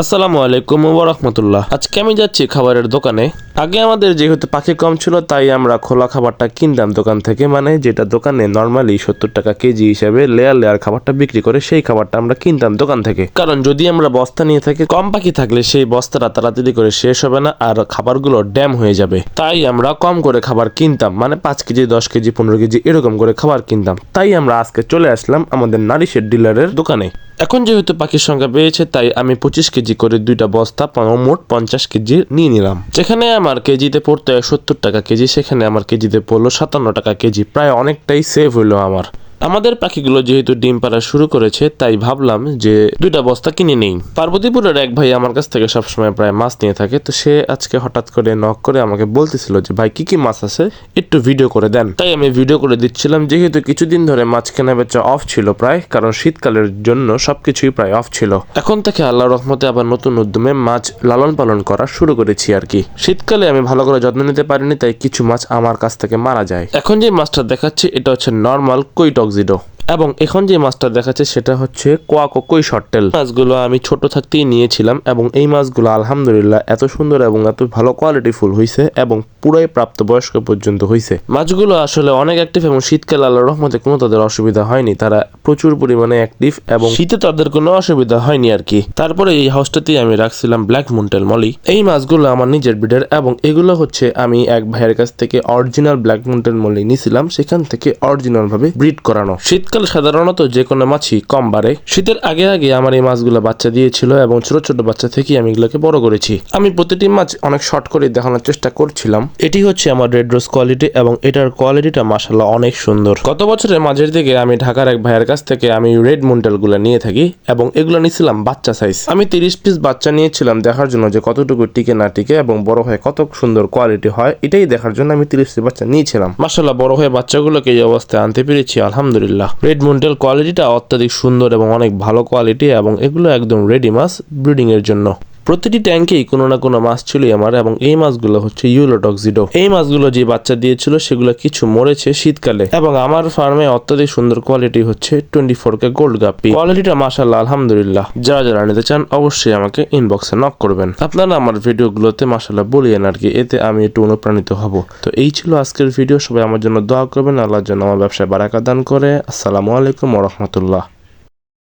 আসসালামু আলাইকুম রহমতুল্লাহ। আজকে আমি যাচ্ছি খাবারের দোকানে। আগে আমাদের যেহেতু পাখি কম ছিল, তাই আমরা খোলা খাবারটা কিনতাম দোকান থেকে। মানে যেটা দোকানে নর্মালি সত্তর টাকা কেজি হিসাবে লেয়ার লেয়ার খাবারটা বিক্রি করে, সেই খাবারটা আমরা কিনতাম দোকান থেকে। কারণ যদি আমরা বস্তা নিয়ে থাকি, কম পাখি থাকলে সেই বস্তাটা তাড়াতাড়ি করে শেষ হবে না আর খাবারগুলো ড্যাম হয়ে যাবে। তাই আমরা কম করে খাবার কিনতাম মানে পাঁচ কেজি, দশ কেজি, পনেরো কেজি এরকম করে খাবার কিনতাম। তাই আমরা আজকে চলে আসলাম আমাদের নারিশের ডিলারের দোকানে। এখন যেহেতু পাখির সংখ্যা বেড়েছে, তাই আমি পঁচিশ কেজি করে দুইটা বস্তা মোট পঞ্চাশ কেজি নিয়ে নিলাম। যেখানে আমার কেজিতে পড়তো সত্তর টাকা কেজি, সেখানে আমার কেজিতে পড়ল সাতান্ন টাকা কেজি, প্রায় অনেকটাই সেভ হইল আমার। আমাদের পাখিগুলো যেহেতু ডিম পাড়া শুরু করেছে, তাই ভাবলাম যে দুইটা বস্তা কিনে নেই। পার্বতীপুরের এক ভাই আমার কাছ থেকে সবসময় প্রায় মাছ নিয়ে থাকে, তো সে আজকে হঠাৎ করে নক করে আমাকে বলতেছিল যে, ভাই, কি কি মাছ আছে? একটু ভিডিও করে দেন। তাই আমি ভিডিও করে দিচ্ছিলাম, যেহেতু কিছুদিন ধরে মাছ কেনা বেচা অফ ছিল প্রায়, কারণ শীতকালের জন্য সবকিছুই প্রায় অফ ছিল। এখন থেকে আল্লাহ রহমতে আবার নতুন উদ্যমে মাছ লালন পালন করা শুরু করেছি আর কি। শীতকালে আমি ভালো করে যত্ন নিতে পারিনি, তাই কিছু মাছ আমার কাছ থেকে মারা যায়। এখন যে মাছটা দেখাচ্ছি, এটা হচ্ছে নর্মাল কই টক্সিডো এবং এখন যে মাছটা দেখাচ্ছে সেটা হচ্ছে কোয়াকো কই শর্টেল মাছগুলো আমি ছোট থাকতেই নিয়েছিলাম এবং এই মাছগুলো আলহামদুলিল্লাহ এত সুন্দর এবং এত ভালো কোয়ালিটি ফুল হয়েছে এবং পুরাই প্রাপ্ত বয়স্ক পর্যন্ত হয়েছে মাছগুলো আসলে অনেক অ্যাক্টিভ এবং শীতকাল আল্লাহ রহমতে কোনো তাদের অসুবিধা হয়নি। তারা প্রচুর পরিমাণে অ্যাক্টিভ এবং শীতে তাদের কোনো অসুবিধা হয়নি আর কি। তারপরে এই হাউসটাতেই আমি রাখছিলাম ব্ল্যাক মুন্টেল মলি এই মাছগুলো আমার নিজের ব্রিডের এবং এগুলো হচ্ছে আমি এক ভাইয়ের কাছ থেকে অরিজিনাল ব্ল্যাক মুন্টেল মলি নিয়েছিলাম সেখান থেকে অরিজিনাল ভাবে ব্রিড করানো। শীতকাল সাধারণত যে কোনো মাছই কম বাড়ে। শীতের আগে আগে আমার এই মাছগুলো বাচ্চা দিয়েছিল এবং ছোট ছোট বাচ্চা থেকে আমি এগুলোকে বড় করেছি। আমি প্রতিটি মাছ অনেক শর্ট করে দেখানোর চেষ্টা করছিলাম। এটি হচ্ছে আমার রেড রোজ কোয়ালিটি এবং এটার কোয়ালিটিটা মাসাল্লাহ অনেক সুন্দর। গত বছরের মাঝের দিকে আমি ঢাকার এক ভাইয়ের কাছ থেকে আমি রেড মুন্টেলগুলো নিয়ে থাকি এবং এগুলো নিয়েছিলাম বাচ্চা সাইজ আমি তিরিশ পিস বাচ্চা নিয়েছিলাম দেখার জন্য যে কতটুকু টিকে না টিকে এবং বড় হয়ে কত সুন্দর কোয়ালিটি হয়, এটাই দেখার জন্য আমি তিরিশ পিস বাচ্চা নিয়েছিলাম। মাসাল্লাহ বড় হয়ে বাচ্চাগুলোকে এই অবস্থায় আনতে পেরেছি, আলহামদুলিল্লাহ। রেড মন্টেল কোয়ালিটিটা অত্যাধিক সুন্দর এবং অনেক ভালো কোয়ালিটি এবং এগুলো একদম রেডি মাছ ব্রিডিংয়ের জন্য। প্রতিটি ট্যাঙ্কেই কোনো না কোনো মাছ ছিল আমার, এবং এই মাছগুলো হচ্ছে ইউলোটক্সিডো। এই মাছগুলো যে বাচ্চা দিয়েছিল, সেগুলো কিছু মরেছে শীতকালে, এবং আমার ফার্মে অত্যাধিক সুন্দর কোয়ালিটি হচ্ছে টোয়েন্টি ফোর কে গোল্ড গাপি কোয়ালিটিটা মাসাল্লাহ আলহামদুলিল্লাহ। যারা যারা নিতে চান, অবশ্যই আমাকে ইনবক্সে নক করবেন। আপনারা আমার ভিডিওগুলোতে মাসাল্লাহ বলিয়েন আর কি, এতে আমি একটু অনুপ্রাণিত হব। তো এই ছিল আজকের ভিডিও, সবাই আমার জন্য দোয়া করবেন, আল্লাহর জন্য আমার ব্যবসায় বারাকা দান করে। আসসালামু আলাইকুম রহমতুল্লাহ।